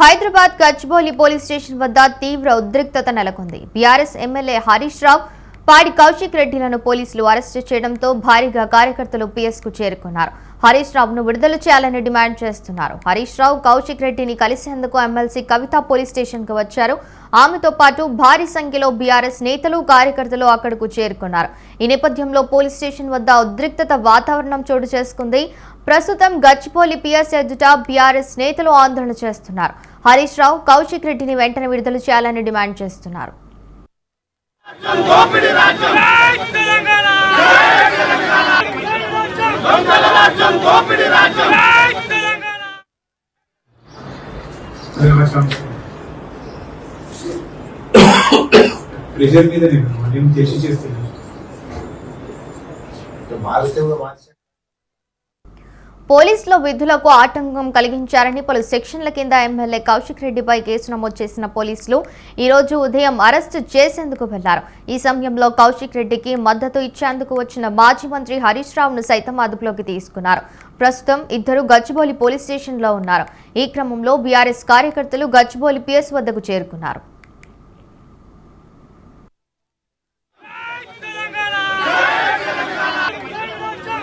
Hyderabad Gachibowli police station వద్ద తీవ్ర ఉద్రిక్తత నెలకొంది. బీఆర్ఎస్ ఎమ్మెల్యే హరీష్ రావు పాడి కౌశిక్ రెడ్డిలను పోలీసులు అరెస్టు చేయడంతో భారీగా కార్యకర్తలు పిఎస్కు చేరుకున్నారు. హరీష్ రావును విడుదల చేయాలని డిమాండ్ చేస్తున్నారు. హరీష్ రావు కౌశిక్ రెడ్డిని కలిసేందుకు ఎమ్మెల్సీ కవిత పోలీస్ స్టేషన్కు వచ్చారు. ఆమెతో పాటు భారీ సంఖ్యలో బీఆర్ఎస్ నేతలు కార్యకర్తలు అక్కడకు చేరుకున్నారు. ఈ నేపథ్యంలో పోలీస్ స్టేషన్ వద్ద ఉద్రిక్తత వాతావరణం చోటు చేసుకుంది. ప్రస్తుతం గచ్చిపోలి పిఎస్ ఎదుట బీఆర్ఎస్ నేతలు ఆందోళన చేస్తున్నారు. హరీష్ రావు కౌశిక్ రెడ్డిని వెంటనే విడుదల చేయాలని డిమాండ్ చేస్తున్నారు. ప్రెషర్ మీద నేను తెలిసి చేస్తున్నాను. మారిస్తే కూడా మార్చే. పోలీసుల విధులకు ఆటంకం కలిగించారని పలు సెక్షన్ల కింద ఎమ్మెల్యే కౌశిక్ రెడ్డిపై కేసు నమోదు చేసిన పోలీసులు ఈ రోజు ఉదయం అరెస్టు చేసేందుకు వెళ్ళారు. ఈ సమయంలో కౌశిక్ రెడ్డికి మద్దతు ఇచ్చేందుకు వచ్చిన మాజీ మంత్రి హరీష్ రావును సైతం అదుపులోకి తీసుకున్నారు. ప్రస్తుతం ఇద్దరు గచ్చిబౌలి పోలీస్ స్టేషన్లో ఉన్నారు. ఈ క్రమంలో బీఆర్ఎస్ కార్యకర్తలు గచ్చిబౌలి పిఎస్ వద్దకు చేరుకున్నారు.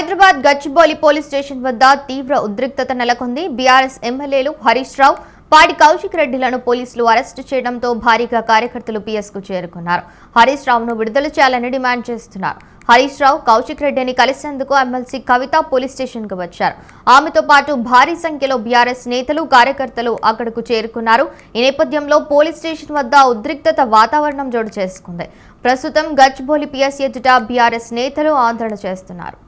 హైదరాబాద్ గచ్చిబౌలి పోలీస్ స్టేషన్ వద్ద తీవ్ర ఉద్రిక్తత నెలకొంది. బీఆర్ఎస్ ఎమ్మెల్యేలు హరీష్ రావు పాడి కౌశిక్ రెడ్డిలను పోలీసులు అరెస్టు చేయడంతో భారీగా కార్యకర్తలు పిఎస్కు చేరుకున్నారు. హరీష్ రావును విడుదల చేయాలని డిమాండ్ చేస్తున్నారు. హరీష్ రావు కౌశిక్ రెడ్డిని కలిసేందుకు ఎమ్మెల్సీ కవిత పోలీస్ స్టేషన్కు వచ్చారు. ఆమెతో పాటు భారీ సంఖ్యలో బీఆర్ఎస్ నేతలు కార్యకర్తలు అక్కడకు చేరుకున్నారు. ఈ నేపథ్యంలో పోలీస్ స్టేషన్ వద్ద ఉద్రిక్తత వాతావరణం జోడు చేసుకుంది. ప్రస్తుతం గచ్చిబౌలి పిఎస్ ఎదుట బీఆర్ఎస్ నేతలు ఆందోళన చేస్తున్నారు.